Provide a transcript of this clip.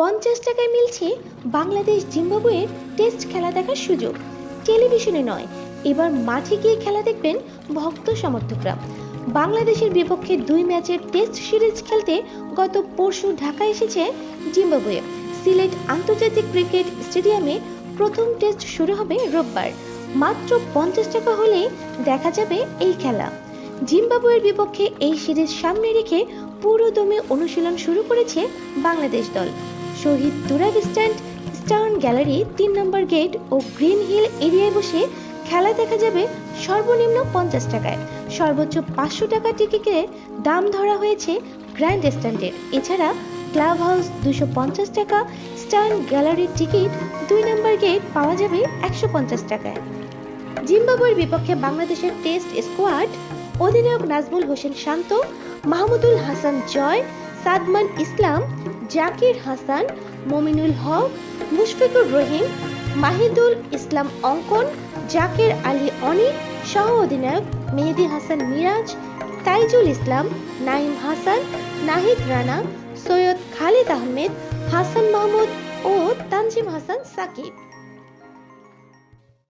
পঞ্চাশ টাকায় মিলছে বাংলাদেশ জিম্বাবুয়ের টেস্ট খেলা দেখার সুযোগ। টেলিভিশনে নয়, এবার মাঠে গিয়ে খেলা দেখবেন ভক্ত সমর্থকরা। বাংলাদেশের বিপক্ষে দুই ম্যাচের টেস্ট সিরিজ খেলতে গত পরশু ঢাকা এসেছে জিম্বাবুয়ে। সিলেট আন্তর্জাতিক ক্রিকেট স্টেডিয়ামে প্রথম টেস্ট শুরু হবে রোববার। মাত্র পঞ্চাশ টাকা হলেই দেখা যাবে এই খেলা। জিম্বাবুয়ের বিপক্ষে এই সিরিজ সামনে রেখে পুরো দমে অনুশীলন শুরু করেছে বাংলাদেশ দল। Shahid Turag stand stern gallery, তিন নম্বর গেট ও গ্রিন হিল এরিয়ায় বসে খেলা দেখা যাবে সর্বনিম্ন পঞ্চাশ টাকায়। সর্বোচ্চ পাঁচশো টাকা টিকিটের দাম ধরা হয়েছে গ্র্যান্ড স্ট্যান্ডের এছাড়া ক্লাব হাউস দুশো পঞ্চাশ টাকা স্টার্ন গ্যালারির টিকিট দুই নম্বর গেট পাওয়া যাবে একশো পঞ্চাশ টাকায়। জিম্বাবুয়ের বিপক্ষে বাংলাদেশের টেস্ট স্কোয়াড অধিনায়ক নাজমুল হোসেন শান্ত, মাহমুদুল হাসান জয় সাদমান ইসলাম, জাকির হাসান, মমিনুল হক, মুশফিকুর রহিম, মাহিদুল ইসলাম অঙ্কন, জাকির আলী অনিক সহ অধিনায়ক মেহেদি হাসান মিরাজ, তাইজুল ইসলাম নাইম হাসান, নাহিদ রানা, সৈয়দ খালিদ আহমেদ, হাসান মাহমুদ ও তানজিম হাসান সাকিব।